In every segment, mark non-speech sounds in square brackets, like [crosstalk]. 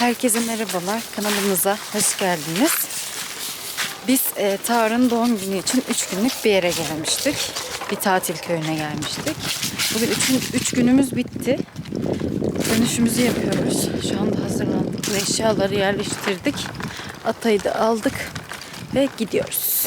Herkese merhabalar. Kanalımıza hoş geldiniz. Biz e, Tarık'ın doğum günü için 3 günlük bir yere gelmiştik. Bir tatil köyüne gelmiştik. Bugün 3 günümüz bitti. Dönüşümüzü yapıyoruz. Şu anda hazırlandık eşyaları yerleştirdik. Atayı da aldık ve gidiyoruz.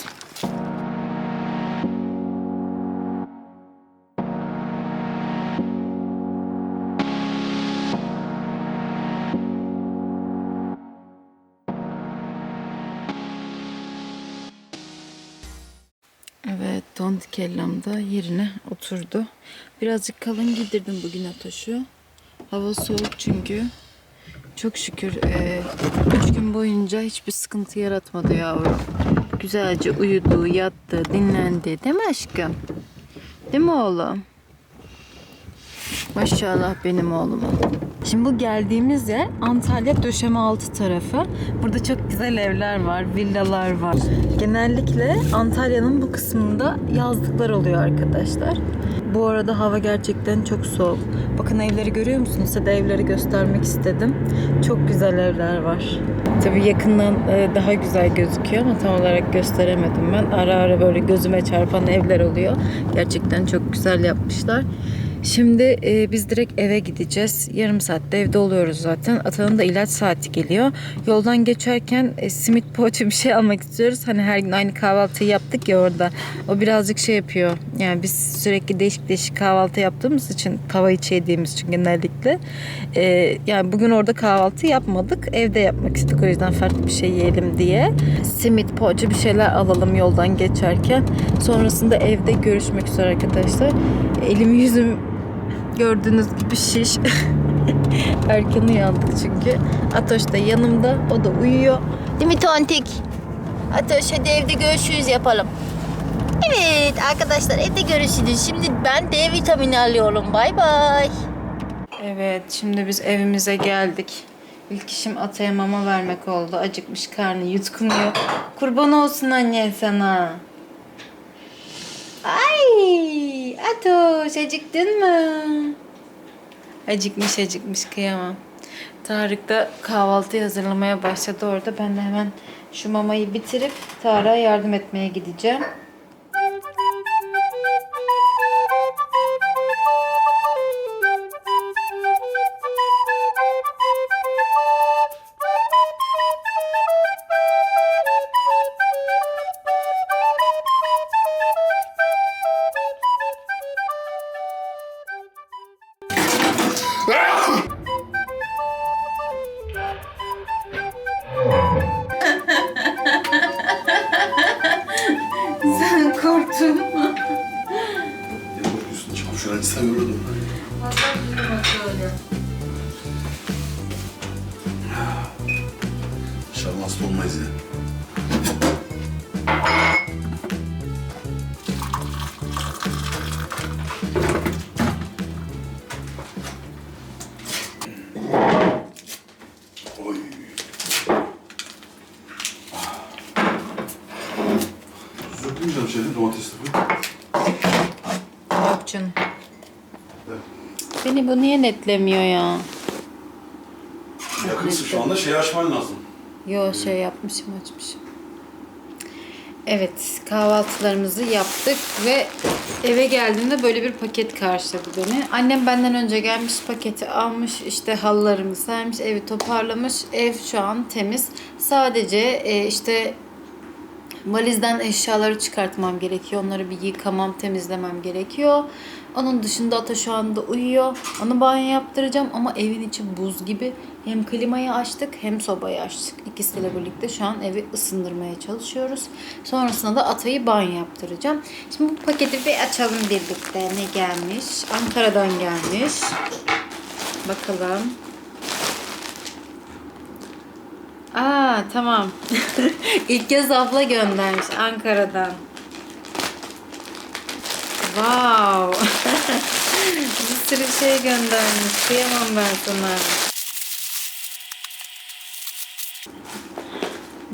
Evet, don kellam da yerine oturdu. Birazcık kalın giydirdim bugün Atoş'u. Hava soğuk çünkü. Çok şükür e, üç gün boyunca hiçbir sıkıntı yaratmadı yavrum. Güzelce uyudu, yattı, dinlendi. Değil mi aşkım? Değil mi oğlum? Maşallah benim oğluma. Şimdi bu geldiğimiz yer Antalya Döşemealtı tarafı. Burada çok güzel evler var, villalar var. Genellikle Antalya'nın bu kısmında yazlıklar oluyor arkadaşlar. Bu arada hava gerçekten çok soğuk. Bakın evleri görüyor musunuz? Size de evleri göstermek istedim. Çok güzel evler var. Tabii yakından e, daha güzel gözüküyor ama tam olarak gösteremedim ben. Ara ara böyle gözüme çarpan evler oluyor. Gerçekten çok güzel yapmışlar. Şimdi e, biz direkt eve gideceğiz. Yarım saatte evde oluyoruz zaten. Atanın da ilaç saati geliyor. Yoldan geçerken e, simit poğaça bir şey almak istiyoruz. Hani her gün aynı kahvaltıyı yaptık ya orada. O birazcık şey yapıyor. Yani biz sürekli değişik değişik kahvaltı yaptığımız için kava içi yediğimiz için genellikle. E, yani bugün orada kahvaltı yapmadık. Evde yapmak istedik. O yüzden farklı bir şey yiyelim diye. Simit poğaça bir şeyler alalım yoldan geçerken. Sonrasında evde görüşmek üzere arkadaşlar. Elim yüzüm Gördüğünüz gibi şiş. [laughs] Erken uyandık çünkü. Atoş da yanımda. O da uyuyor. Değil mi Tontik? Atoş hadi evde görüşürüz yapalım. Evet arkadaşlar evde görüşürüz. Şimdi ben D vitamini alıyorum. Bay bay. Evet şimdi biz evimize geldik. İlk işim Atay'a mama vermek oldu. Acıkmış karnı yutkunuyor. Kurban olsun anne sana. Ay Atoş acıktın mı? Acıkmış acıkmış kıyamam. Tarık da kahvaltıyı hazırlamaya başladı orada. Ben de hemen şu mamayı bitirip Tarık'a yardım etmeye gideceğim. Beni bu niye netlemiyor ya? Yakınsın şu anda şey açman lazım. Yo şey yapmışım açmışım. Evet kahvaltılarımızı yaptık ve eve geldiğimde böyle bir paket karşıladı beni. Annem benden önce gelmiş paketi almış işte halılarımı sermiş evi toparlamış. Ev şu an temiz. Sadece e, işte Valizden eşyaları çıkartmam gerekiyor. Onları bir yıkamam, temizlemem gerekiyor. Onun dışında Ata şu anda uyuyor. Onu banyo yaptıracağım ama evin içi buz gibi. Hem klimayı açtık hem sobayı açtık. İkisiyle birlikte şu an evi ısındırmaya çalışıyoruz. Sonrasında da Ata'yı banyo yaptıracağım. Şimdi bu paketi bir açalım birlikte. Ne gelmiş? Ankara'dan gelmiş. Bakalım. Aa tamam. [laughs] İlk kez abla göndermiş Ankara'dan. Wow. [laughs] Bir sürü şey göndermiş. Kıyamam ben sana.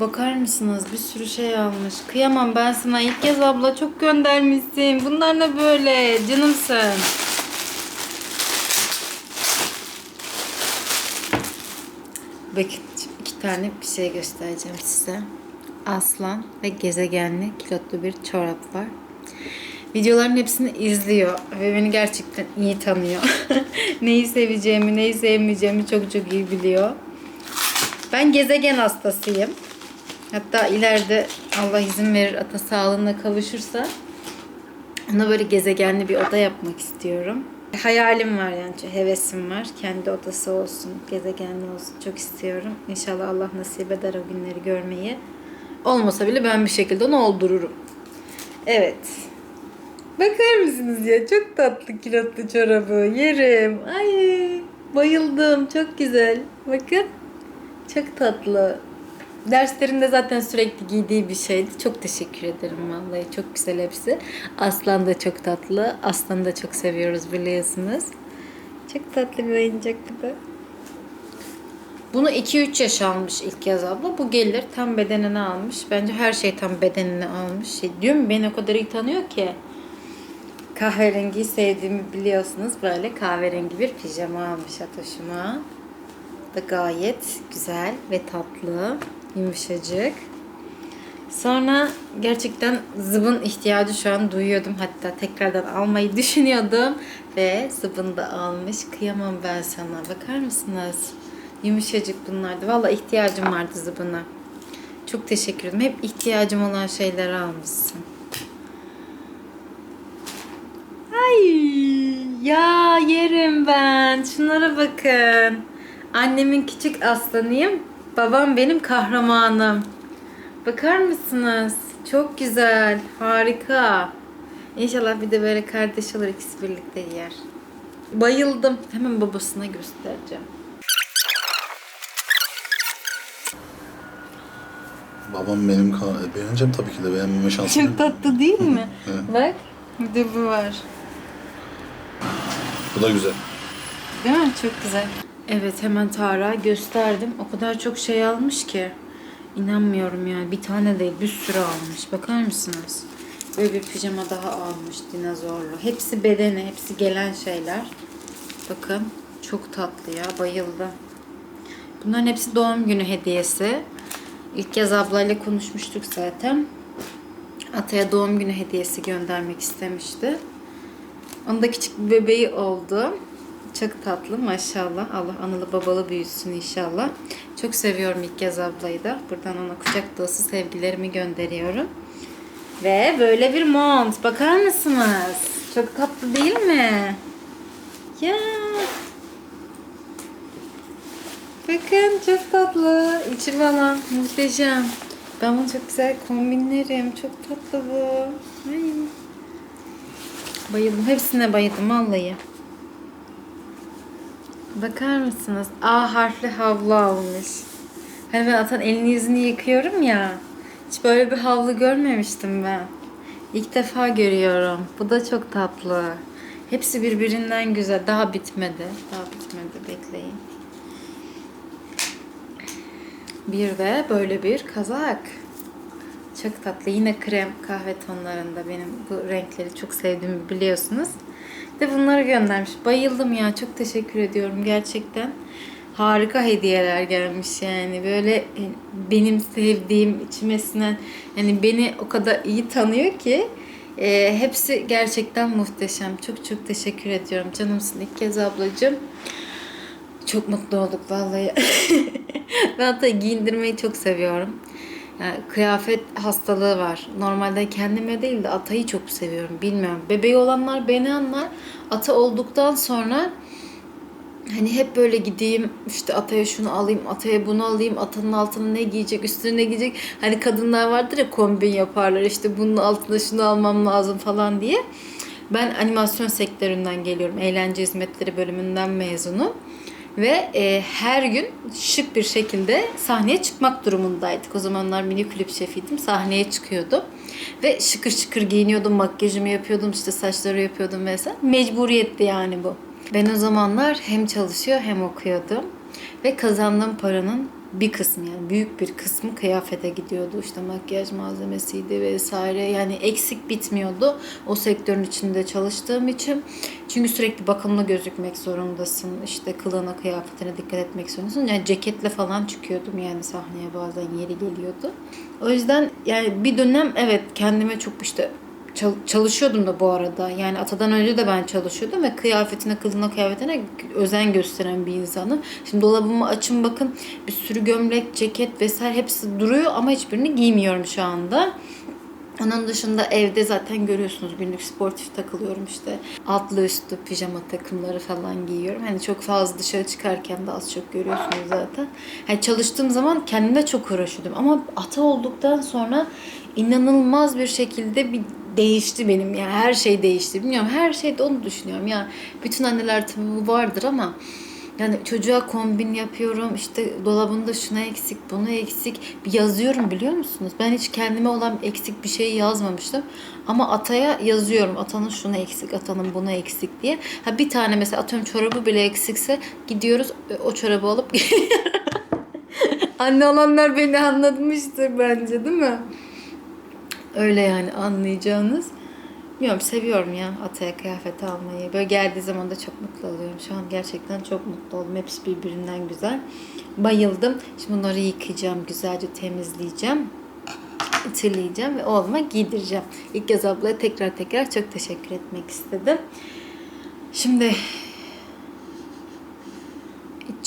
Bakar mısınız? Bir sürü şey almış. Kıyamam ben sana. İlk kez abla çok göndermişsin. Bunlar ne böyle? Canımsın. Şimdi iki tane bir şey göstereceğim size. Aslan ve gezegenli kilotlu bir çorap var. Videoların hepsini izliyor ve beni gerçekten iyi tanıyor. [laughs] neyi seveceğimi, neyi sevmeyeceğimi çok çok iyi biliyor. Ben gezegen hastasıyım. Hatta ileride Allah izin verir ata sağlığına kavuşursa ona böyle gezegenli bir oda yapmak istiyorum. Hayalim var yani, hevesim var. Kendi odası olsun, gezegenli olsun çok istiyorum. İnşallah Allah nasip eder o günleri görmeyi. Olmasa bile ben bir şekilde onu oldururum. Evet. Bakar mısınız ya? Çok tatlı kilotlu çorabı. Yerim. Ay bayıldım. Çok güzel. Bakın. Çok tatlı. Derslerinde zaten sürekli giydiği bir şeydi. Çok teşekkür ederim vallahi. Çok güzel hepsi. Aslan da çok tatlı. Aslanı da çok seviyoruz biliyorsunuz. Çok tatlı bir oyuncak bu. Bunu 2-3 yaş almış ilk yaz abla. Bu gelir tam bedenine almış. Bence her şey tam bedenine almış. Şey, diyorum beni o kadar iyi tanıyor ki. Kahverengiyi sevdiğimi biliyorsunuz. Böyle kahverengi bir pijama almış Atoş'uma. Da gayet güzel ve tatlı. Yumuşacık. Sonra gerçekten zıbın ihtiyacı şu an duyuyordum. Hatta tekrardan almayı [laughs] düşünüyordum. Ve zıbın da almış. Kıyamam ben sana. Bakar mısınız? Yumuşacık bunlardı. Valla ihtiyacım vardı zıbına. Çok teşekkür ederim. Hep ihtiyacım olan şeyleri almışsın. Ay ya yerim ben. Şunlara bakın. Annemin küçük aslanıyım. Babam benim kahramanım. Bakar mısınız? Çok güzel. Harika. İnşallah bir de böyle kardeş olur ikisi birlikte yer. Bayıldım. Hemen babasına göstereceğim. Babam benim ka- beğeneceğim tabii ki de beğenmeme [laughs] şansım Çok yok. tatlı değil mi? Evet. Bak. Bir de bu var. Bu da güzel. Değil mi? Çok güzel. Evet hemen Tara gösterdim. O kadar çok şey almış ki. İnanmıyorum yani. Bir tane değil bir sürü almış. Bakar mısınız? Böyle bir pijama daha almış dinozorlu. Hepsi bedeni, hepsi gelen şeyler. Bakın çok tatlı ya. Bayıldım. Bunların hepsi doğum günü hediyesi. İlk kez ablayla konuşmuştuk zaten. Ataya doğum günü hediyesi göndermek istemişti. Onun da küçük bir bebeği oldu. Çok tatlı maşallah. Allah analı babalı büyüsün inşallah. Çok seviyorum ilk kez ablayı da. Buradan ona kucak dolusu sevgilerimi gönderiyorum. Ve böyle bir mont. Bakar mısınız? Çok tatlı değil mi? Ya. Bakın çok tatlı. İçi falan muhteşem. Ben bunu çok güzel kombinlerim. Çok tatlı bu. Ay. Bayıldım. Hepsine bayıldım vallahi. Bakar mısınız? A harfli havlu almış. Hani ben atan elini yüzünü yıkıyorum ya. Hiç böyle bir havlu görmemiştim ben. İlk defa görüyorum. Bu da çok tatlı. Hepsi birbirinden güzel. Daha bitmedi. Daha bitmedi. Bekleyin. Bir de böyle bir kazak. Çok tatlı. Yine krem kahve tonlarında benim bu renkleri çok sevdiğimi biliyorsunuz. De bunları göndermiş. Bayıldım ya. Çok teşekkür ediyorum gerçekten. Harika hediyeler gelmiş yani. Böyle e, benim sevdiğim, içime sinen yani beni o kadar iyi tanıyor ki e, hepsi gerçekten muhteşem. Çok çok teşekkür ediyorum. Canımsın ilk kez ablacığım. Çok mutlu olduk vallahi. [laughs] ben hatta giyindirmeyi çok seviyorum. Kıyafet hastalığı var. Normalde kendime değil de atayı çok seviyorum. Bilmiyorum. Bebeği olanlar beni anlar. Ata olduktan sonra hani hep böyle gideyim işte ataya şunu alayım, ataya bunu alayım, atanın altına ne giyecek, üstüne ne giyecek. Hani kadınlar vardır ya kombin yaparlar işte bunun altına şunu almam lazım falan diye. Ben animasyon sektöründen geliyorum. Eğlence hizmetleri bölümünden mezunum. Ve e, her gün şık bir şekilde sahneye çıkmak durumundaydık. O zamanlar mini kulüp şefiydim. Sahneye çıkıyordum. Ve şıkır şıkır giyiniyordum. Makyajımı yapıyordum. işte saçları yapıyordum vesaire. Mecburiyetti yani bu. Ben o zamanlar hem çalışıyor hem okuyordum. Ve kazandığım paranın bir kısmı yani büyük bir kısmı kıyafete gidiyordu. İşte makyaj malzemesiydi vesaire. Yani eksik bitmiyordu o sektörün içinde çalıştığım için. Çünkü sürekli bakımlı gözükmek zorundasın. İşte kılığına, kıyafetine dikkat etmek zorundasın. Yani ceketle falan çıkıyordum yani sahneye bazen yeri geliyordu. O yüzden yani bir dönem evet kendime çok işte çalışıyordum da bu arada. Yani atadan önce de ben çalışıyordum ve kıyafetine, kılığına, kıyafetine özen gösteren bir insanım. Şimdi dolabımı açın bakın bir sürü gömlek, ceket vesaire hepsi duruyor ama hiçbirini giymiyorum şu anda. Onun dışında evde zaten görüyorsunuz günlük sportif takılıyorum işte. Altlı üstlü pijama takımları falan giyiyorum. Hani çok fazla dışarı çıkarken de az çok görüyorsunuz zaten. Hani çalıştığım zaman kendimle çok uğraşıyordum. Ama ata olduktan sonra inanılmaz bir şekilde bir değişti benim. Yani her şey değişti. Bilmiyorum her şeyde onu düşünüyorum. Ya bütün anneler tabii bu vardır ama yani çocuğa kombin yapıyorum. işte dolabında şuna eksik, buna eksik. Bir yazıyorum biliyor musunuz? Ben hiç kendime olan eksik bir şey yazmamıştım. Ama ataya yazıyorum. Atanın şuna eksik, atanın buna eksik diye. Ha bir tane mesela atıyorum çorabı bile eksikse gidiyoruz e, o çorabı alıp [laughs] Anne olanlar beni anlatmıştır bence değil mi? Öyle yani anlayacağınız. Bilmiyorum seviyorum ya Ataya kıyafet almayı. Böyle geldiği zaman da çok mutlu oluyorum. Şu an gerçekten çok mutlu oldum. Hepsi birbirinden güzel. Bayıldım. Şimdi bunları yıkayacağım. Güzelce temizleyeceğim. Ütüleyeceğim ve oğluma giydireceğim. İlk kez ablaya tekrar tekrar çok teşekkür etmek istedim. Şimdi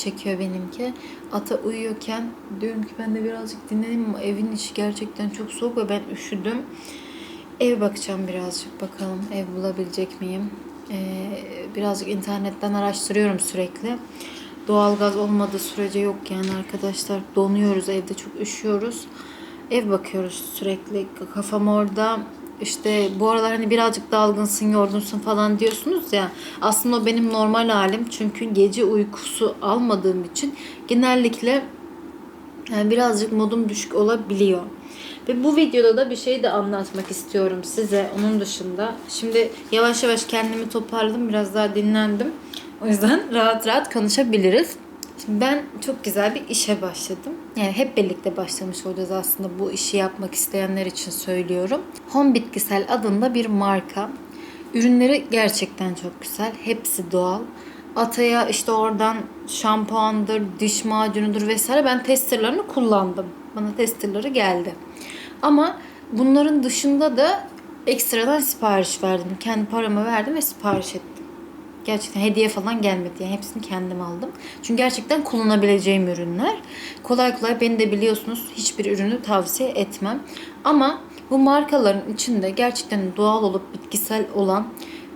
çekiyor benimki. Ata uyuyorken diyorum ki ben de birazcık dinleneyim ama evin içi gerçekten çok soğuk ve ben üşüdüm. Ev bakacağım birazcık bakalım ev bulabilecek miyim? Ee, birazcık internetten araştırıyorum sürekli. Doğalgaz olmadığı sürece yok yani arkadaşlar. Donuyoruz evde çok üşüyoruz. Ev bakıyoruz sürekli. Kafam orada. İşte bu aralar hani birazcık dalgınsın, yorgunsun falan diyorsunuz ya. Aslında o benim normal halim. Çünkü gece uykusu almadığım için genellikle yani birazcık modum düşük olabiliyor. Ve bu videoda da bir şey de anlatmak istiyorum size onun dışında. Şimdi yavaş yavaş kendimi toparladım. Biraz daha dinlendim. O yüzden [laughs] rahat rahat konuşabiliriz. Şimdi ben çok güzel bir işe başladım. Yani hep birlikte başlamış olacağız aslında bu işi yapmak isteyenler için söylüyorum. Home Bitkisel adında bir marka. Ürünleri gerçekten çok güzel. Hepsi doğal. Ataya işte oradan şampuandır, diş macunudur vesaire ben testerlarını kullandım. Bana testerları geldi. Ama bunların dışında da ekstradan sipariş verdim. Kendi paramı verdim ve sipariş ettim. Gerçekten hediye falan gelmedi. Yani hepsini kendim aldım. Çünkü gerçekten kullanabileceğim ürünler. Kolay kolay beni de biliyorsunuz hiçbir ürünü tavsiye etmem. Ama bu markaların içinde gerçekten doğal olup bitkisel olan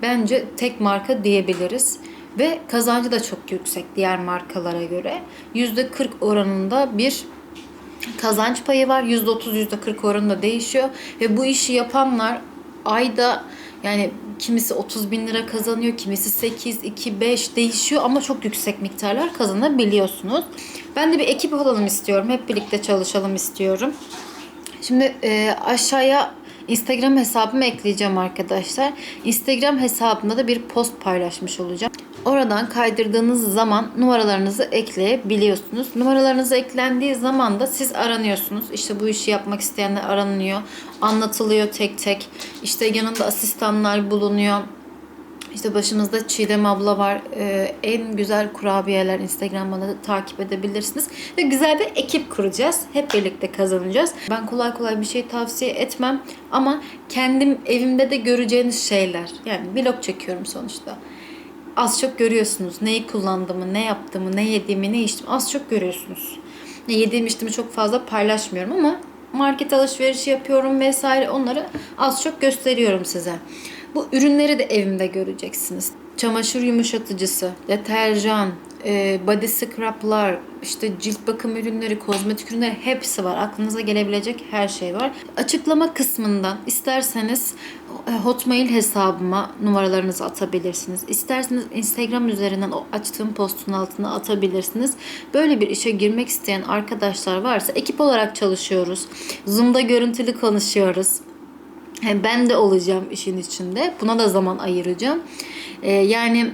bence tek marka diyebiliriz. Ve kazancı da çok yüksek diğer markalara göre. %40 oranında bir kazanç payı var. %30 %40 oranında değişiyor. Ve bu işi yapanlar ayda yani kimisi 30 bin lira kazanıyor, kimisi 8, 2, 5 değişiyor ama çok yüksek miktarlar kazanabiliyorsunuz. Ben de bir ekip olalım istiyorum. Hep birlikte çalışalım istiyorum. Şimdi e, aşağıya Instagram hesabımı ekleyeceğim arkadaşlar. Instagram hesabımda da bir post paylaşmış olacağım. Oradan kaydırdığınız zaman numaralarınızı ekleyebiliyorsunuz. Numaralarınız eklendiği zaman da siz aranıyorsunuz. İşte bu işi yapmak isteyenler aranıyor. Anlatılıyor tek tek. İşte yanında asistanlar bulunuyor. İşte başımızda Çiğdem abla var. Ee, en güzel kurabiyeler Instagram'da da takip edebilirsiniz. Ve güzel bir ekip kuracağız. Hep birlikte kazanacağız. Ben kolay kolay bir şey tavsiye etmem. Ama kendim evimde de göreceğiniz şeyler. Yani vlog çekiyorum sonuçta. Az çok görüyorsunuz. Neyi kullandığımı, ne yaptığımı, ne yediğimi, ne içtim. Az çok görüyorsunuz. Ne yediğim içtiğimi çok fazla paylaşmıyorum ama market alışverişi yapıyorum vesaire onları az çok gösteriyorum size. Bu ürünleri de evimde göreceksiniz. Çamaşır yumuşatıcısı, deterjan, e, body scrub'lar, işte cilt bakım ürünleri, kozmetik ürünleri hepsi var. Aklınıza gelebilecek her şey var. Açıklama kısmından isterseniz e, Hotmail hesabıma numaralarınızı atabilirsiniz. İsterseniz Instagram üzerinden o açtığım postun altına atabilirsiniz. Böyle bir işe girmek isteyen arkadaşlar varsa ekip olarak çalışıyoruz. Zoom'da görüntülü konuşuyoruz. Ben de olacağım işin içinde. Buna da zaman ayıracağım. Ee, yani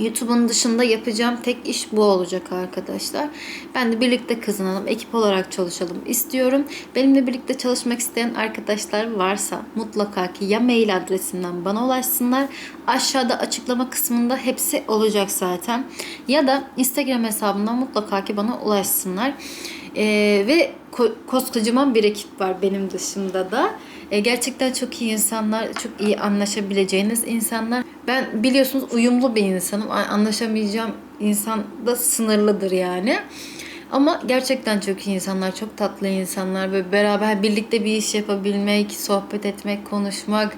YouTube'un dışında yapacağım tek iş bu olacak arkadaşlar. Ben de birlikte kazanalım, ekip olarak çalışalım istiyorum. Benimle birlikte çalışmak isteyen arkadaşlar varsa mutlaka ki ya mail adresimden bana ulaşsınlar. Aşağıda açıklama kısmında hepsi olacak zaten. Ya da Instagram hesabından mutlaka ki bana ulaşsınlar. Ee, ve ko- koskocaman bir ekip var benim dışımda da. Ee, gerçekten çok iyi insanlar, çok iyi anlaşabileceğiniz insanlar. Ben biliyorsunuz uyumlu bir insanım. Anlaşamayacağım insan da sınırlıdır yani. Ama gerçekten çok iyi insanlar, çok tatlı insanlar ve beraber birlikte bir iş yapabilmek, sohbet etmek, konuşmak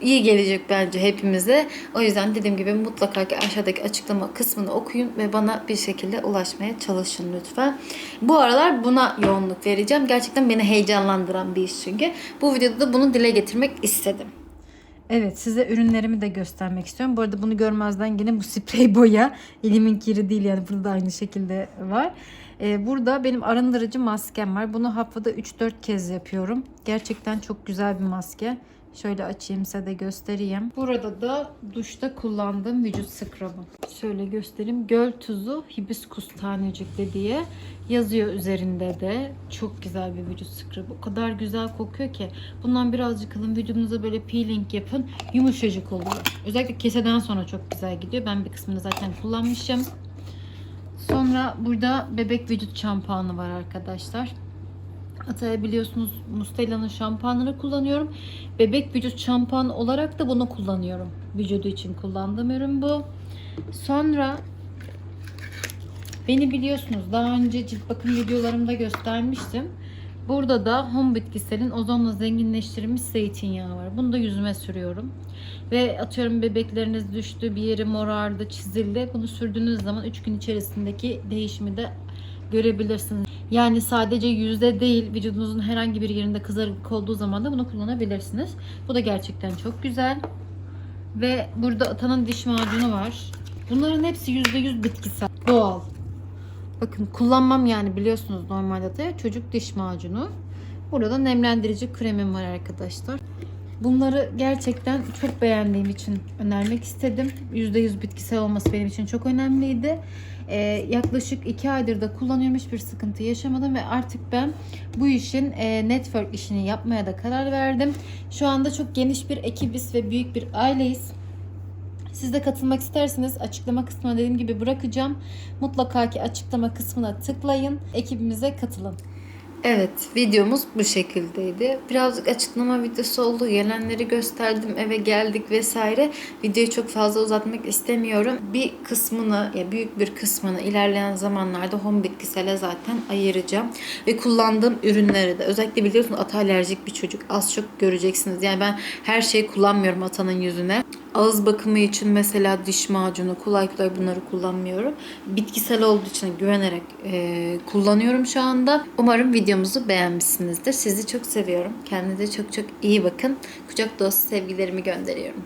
iyi gelecek bence hepimize. O yüzden dediğim gibi mutlaka ki aşağıdaki açıklama kısmını okuyun ve bana bir şekilde ulaşmaya çalışın lütfen. Bu aralar buna yoğunluk vereceğim. Gerçekten beni heyecanlandıran bir iş çünkü. Bu videoda da bunu dile getirmek istedim. Evet size ürünlerimi de göstermek istiyorum. Bu arada bunu görmezden yine bu sprey boya. [laughs] Elimin kiri değil yani burada da aynı şekilde var. Ee, burada benim arındırıcı maskem var. Bunu haftada 3-4 kez yapıyorum. Gerçekten çok güzel bir maske. Şöyle açayım size de göstereyim. Burada da duşta kullandığım vücut skrabı. Şöyle göstereyim. Göl tuzu hibiskus tanecikli diye yazıyor üzerinde de. Çok güzel bir vücut skrabı. O kadar güzel kokuyor ki. Bundan birazcık alın vücudunuza böyle peeling yapın. Yumuşacık oluyor. Özellikle keseden sonra çok güzel gidiyor. Ben bir kısmını zaten kullanmışım. Sonra burada bebek vücut şampuanı var arkadaşlar. Hatta biliyorsunuz Mustela'nın şampuanını kullanıyorum. Bebek vücut şampuanı olarak da bunu kullanıyorum. Vücudu için kullandığım ürün bu. Sonra beni biliyorsunuz daha önce cilt bakım videolarımda göstermiştim. Burada da Home Bitkisel'in ozonla zenginleştirilmiş zeytinyağı var. Bunu da yüzüme sürüyorum. Ve atıyorum bebekleriniz düştü, bir yeri morardı, çizildi. Bunu sürdüğünüz zaman 3 gün içerisindeki değişimi de görebilirsiniz. Yani sadece yüzde değil, vücudunuzun herhangi bir yerinde kızarıklık olduğu zaman da bunu kullanabilirsiniz. Bu da gerçekten çok güzel. Ve burada Atan'ın diş macunu var. Bunların hepsi %100 bitkisel, doğal. Bakın kullanmam yani biliyorsunuz normalde de çocuk diş macunu. Burada nemlendirici kremim var arkadaşlar. Bunları gerçekten çok beğendiğim için önermek istedim. %100 bitkisel olması benim için çok önemliydi. Ee, yaklaşık 2 aydır da kullanıyorum. Hiçbir sıkıntı yaşamadım ve artık ben bu işin e, network işini yapmaya da karar verdim. Şu anda çok geniş bir ekibiz ve büyük bir aileyiz. Siz de katılmak isterseniz açıklama kısmına dediğim gibi bırakacağım. Mutlaka ki açıklama kısmına tıklayın. Ekibimize katılın. Evet videomuz bu şekildeydi. Birazcık açıklama videosu oldu. Gelenleri gösterdim eve geldik vesaire. Videoyu çok fazla uzatmak istemiyorum. Bir kısmını ya büyük bir kısmını ilerleyen zamanlarda home bitkisele zaten ayıracağım. Ve kullandığım ürünleri de özellikle biliyorsunuz ata alerjik bir çocuk az çok göreceksiniz. Yani ben her şeyi kullanmıyorum atanın yüzüne. Ağız bakımı için mesela diş macunu kolay bunları kullanmıyorum. Bitkisel olduğu için güvenerek e, kullanıyorum şu anda. Umarım videomuzu beğenmişsinizdir. Sizi çok seviyorum. Kendinize çok çok iyi bakın. Kucak dolusu sevgilerimi gönderiyorum.